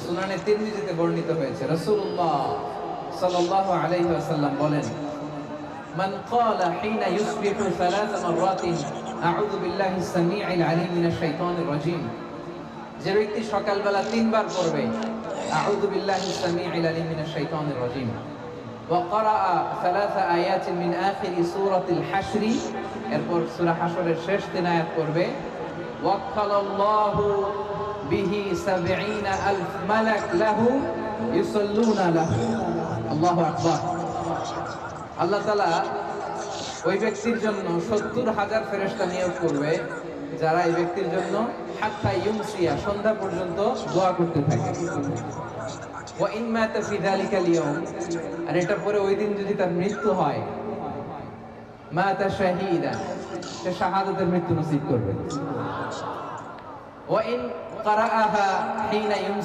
সুনানে তিরমিজিতে বর্ণিত হয়েছে রাসূলুল্লাহ সাল্লাল্লাহু আলাইহি ওয়াসাল্লাম বলেন من قال حين يصبح ثلاث مرات أعوذ بالله السميع العليم من الشيطان الرجيم যে ব্যক্তি সকালবেলা তিনবার পড়বে আউযু বিল্লাহি সামিউল আলিম মিনাশ শাইতানির রাজিম وقرأ ثلاث آيات من آخر سورة الحشر এরপর সূরা হাশরের শেষ তিন আয়াত পড়বে وكل سبعين ألف ملك له يصلون له. الله أكبر. আল্লাহ تعالى ওই ব্যক্তির জন্য 70 হাজার ফেরেস্তা নিয়োগ করবে, যারা এই ব্যক্তির জন্য হাত্তা ইউমসিয়া, সন্ধ্যা পর্যন্ত দোয়া করতে থাকে। ও ইন মাতা ফি আর এটা পরে ওই দিন যদি তার মৃত্যু হয়, মাতা শাহিদা, সে শাহাদতের মৃত্যু নসিব করবে। وإن قرأها حين يمسك